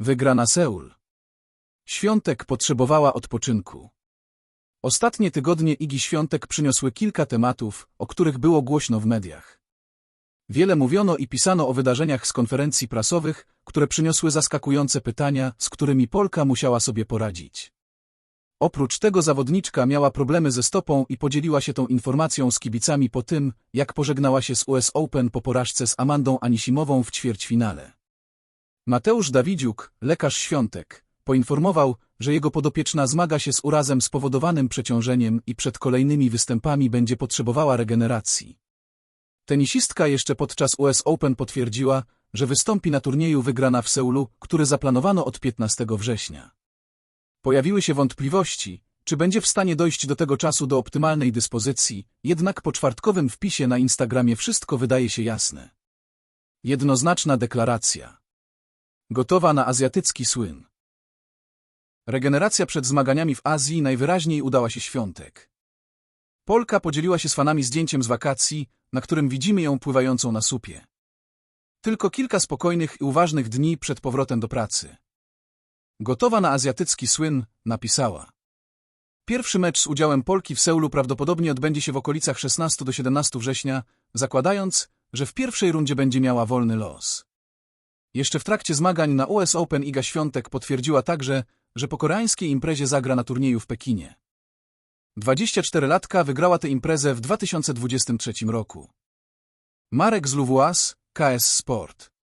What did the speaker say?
Wygrana Seul. Świątek potrzebowała odpoczynku. Ostatnie tygodnie Igi Świątek przyniosły kilka tematów, o których było głośno w mediach. Wiele mówiono i pisano o wydarzeniach z konferencji prasowych, które przyniosły zaskakujące pytania, z którymi Polka musiała sobie poradzić. Oprócz tego zawodniczka miała problemy ze stopą i podzieliła się tą informacją z kibicami po tym, jak pożegnała się z US Open po porażce z Amandą Anisimową w ćwierćfinale. Mateusz Dawidziuk, lekarz Świątek, poinformował, że jego podopieczna zmaga się z urazem spowodowanym przeciążeniem i przed kolejnymi występami będzie potrzebowała regeneracji. Tenisistka jeszcze podczas US Open potwierdziła, że wystąpi na turnieju wygrana w Seulu, który zaplanowano od 15 września. Pojawiły się wątpliwości, czy będzie w stanie dojść do tego czasu do optymalnej dyspozycji, jednak po czwartkowym wpisie na Instagramie wszystko wydaje się jasne. Jednoznaczna deklaracja. Gotowa na azjatycki słyn. Regeneracja przed zmaganiami w Azji najwyraźniej udała się świątek. Polka podzieliła się z fanami zdjęciem z wakacji, na którym widzimy ją pływającą na supie. Tylko kilka spokojnych i uważnych dni przed powrotem do pracy. Gotowa na azjatycki słyn, napisała. Pierwszy mecz z udziałem Polki w Seulu prawdopodobnie odbędzie się w okolicach 16 do 17 września, zakładając, że w pierwszej rundzie będzie miała wolny los. Jeszcze w trakcie zmagań na US Open Iga Świątek potwierdziła także, że po koreańskiej imprezie zagra na turnieju w Pekinie. 24-latka wygrała tę imprezę w 2023 roku. Marek z Luvuas, KS Sport.